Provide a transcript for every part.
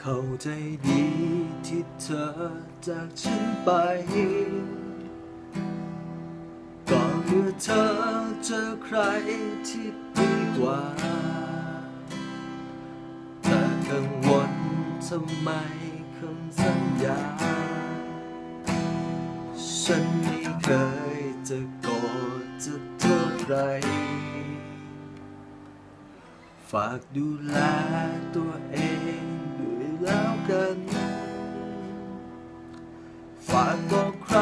เข้าใจดีที่เธอจากฉันไป ก็เมื่อเธอเจอใครที่ดีกว่าแต่กังวลทำไมคำสัญญา ฉันไม่เคยจะโกรธจะโทษใคร ฝากดูแลตัวเอง กัน ฝากบอกใคร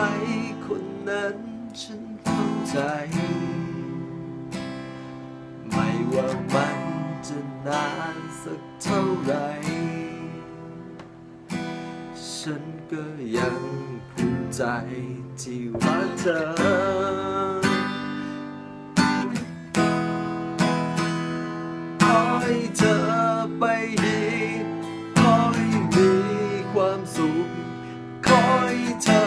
คนนั้นฉันเข้าใจ ไม่ว่ามันจะนานสักเท่าไหรฉันก็ยังภูมิใจที่รักเธอขอ ความสุข ขอให้เธอ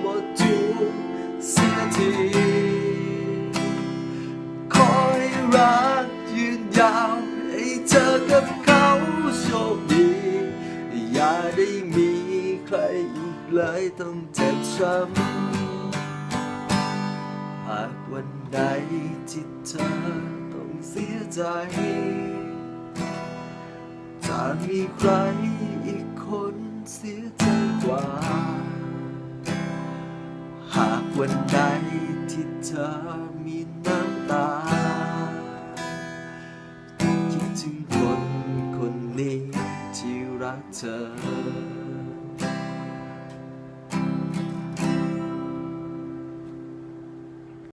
หมดทุกข์เสียทีขอให้รักยืนยาวให้เธอกับเขาโชคดี อย่าได้มีใครอีกเลยต้องเจ็บช้ำหากวันใดที่เธอต้องเสียใจจะมีใครอีกคน เสียใจกว่า หากวันใดที่เธอมีน้ำตา คิดถึงคนคนนี้ที่รักเธอ